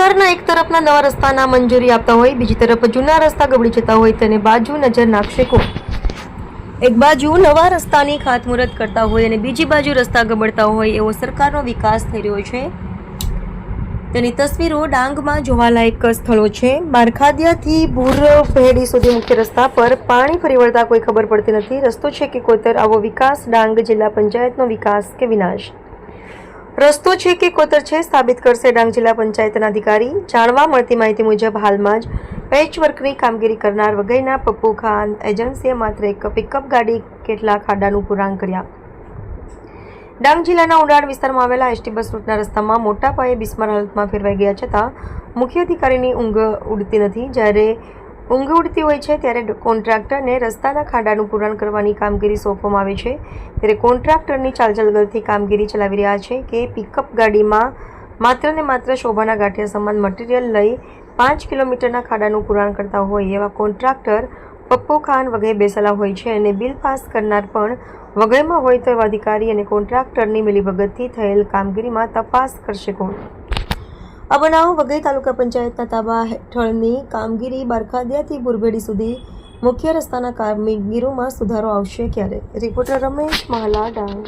સરકારના એક તરફના નવા રસ્તાના મંજૂરી આપતા હોય, બીજી તરફ જૂના રસ્તા ગબડી જતા હોય તેને બાજુ નજર નાખશે કોણ એક બાજુ નવા રસ્તાની ખાતમુહૂર્ત કરતા હોય અને બીજી બાજુ રસ્તા ગબડતા હોય એવો સરકારનો વિકાસ થઈ રહ્યો છે. તેની તસવીરો ડાંગમાં જોવાલાયક સ્થળો છે. મારખાદિયાથી ભૂર પહેડી સુધી મુખ્ય રસ્તા પર પાણી ફરી વળતા કોઈ ખબર પડતી નથી. રસ્તો છે કે કોતર? આવો વિકાસ ડાંગ જિલ્લા પંચાયતનો વિકાસ કે વિનાશ? રસ્તો છે કે કોતર છે સાબિત કરશે ડાંગ જિલ્લા પંચાયતના અધિકારી. જાણવા મળતી માહિતી મુજબ હાલમાં જ પેચવર્કની કામગીરી કરનાર વગેરેના પપ્પુ ખાન એજન્સીએ માત્ર એક પિકઅપ ગાડી કેટલા ખાડાનું પુરાણ કર્યા. ડાંગ જિલ્લાના ઉડાણ વિસ્તારમાં આવેલા એસટી બસ રૂટના રસ્તામાં મોટા પાયે બિસ્માર હાલતમાં ફેરવાઈ ગયા છતાં મુખ્ય અધિકારીની ઊંઘ ઉડતી નથી. જ્યારે ઊંઘ ઉડતી હોય છે ત્યારે કોન્ટ્રાક્ટરને રસ્તાના ખાડાનું પૂરણ કરવાની કામગીરી સોંપવામાં આવે છે. ત્યારે કોન્ટ્રાક્ટરની ચાલચલગલથી કામગીરી ચલાવી રહ્યા છે કે પિકઅપ ગાડીમાં માત્ર ને માત્ર શોભાના ગાંઠિયા સમાન મટીરિયલ લઈ પાંચ કિલોમીટરના ખાડાનું પુરાણ કરતા હોય એવા કોન્ટ્રાક્ટર પપ્પુ ખાન વગેરે બેસેલા હોય છે અને બિલ પાસ કરનાર પણ વગેરેમાં હોય તો એવા અધિકારી અને કોન્ટ્રાક્ટરની મિલીભગતથી થયેલ કામગીરીમાં તપાસ કરશે કોણ? આ બનાવ વગઈ તાલુકા પંચાયતના તાબા હેઠળની કામગીરી બારખાદિયાથી ભુરભેડી સુધી મુખ્ય રસ્તાના કામગીરીમાં સુધારો આવશે ક્યારે? રિપોર્ટર રમેશ મહાલા, ડાંગ.